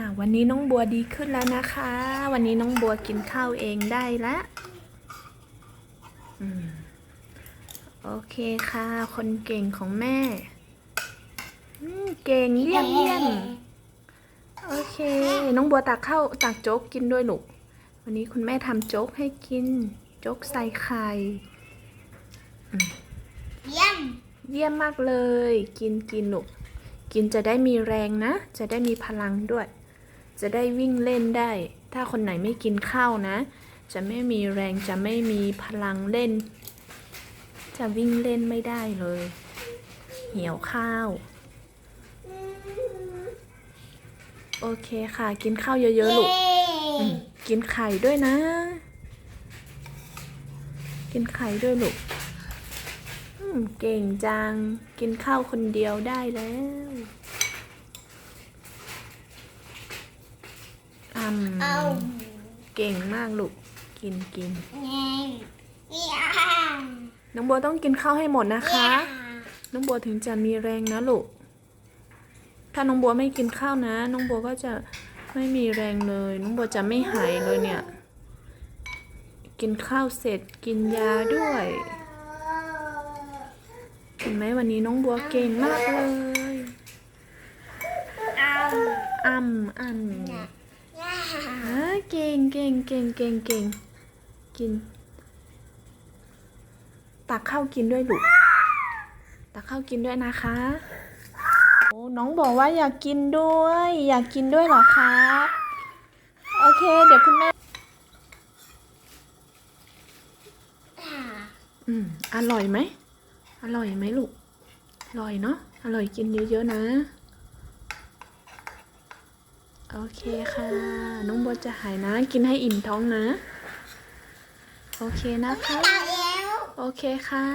อ่าวันนี้น้องบัวดีขึ้นแล้วนะคะ วันนี้น้องบัวกินข้าวเองได้แล้วอืมโอเคค่ะ คนเก่งของแม่อืมเก่งเยี่ยมเยี่ยมโอเค น้องบัวตักข้าวตักโจ๊กกินด้วยลูกวันนี้คุณแม่ทำโจ๊กให้กิน โจ๊กใส่ไข่เยี่ยมเยี่ยมมากเลย กินกินลูกกินจะได้มีแรงนะ จะได้มีพลังด้วย จะได้วิ่งเล่นได้ ถ้าคนไหนไม่กินข้าวนะ จะไม่มีแรงจะไม่มีพลังเล่น จะวิ่งเล่นไม่ได้เลย เหี่ยวข้าว โอเคค่ะ กินข้าวเยอะๆลูกอืมกินไข่ด้วยนะ กินไข่ด้วยลูกอืมเก่งจัง กินข้าวคนเดียวได้แล้วอืม เอาเก่งมากลูก กินกินเงี้ยเยี่ยมน้องบัวต้องกินข้าวให้หมดนะคะ น้องบัวถึงจะมีแรงนะลูก ถ้าน้องบัวไม่กินข้าวนะ น้องบัวก็จะไม่มีแรงเลย น้องบัวจะไม่หายเลยเนี่ย กินข้าวเสร็จกินยาด้วยเห็นไหมวันนี้น้องบัวเก่งมากเลยเอาอ่ำอ่ำเนี่ยอ่า เก่งเก่งเก่งเก่งกิน ตักข้าวกินด้วยลูก ตักข้าวกินด้วยนะคะโอ้น้องบอกว่าอยากกินด้วย อยากกินด้วยเหรอคะ โอเค เดี๋ยวคุณแม่ อืม อร่อยไหม อร่อยไหมลูก อร่อยเนาะ อร่อยกินเยอะๆนะ โอเคค่ะ น้องบัวจะหายนะ กินให้อิ่มท้องนะ โอเคนะคะตายแล้วโอเคค่ะ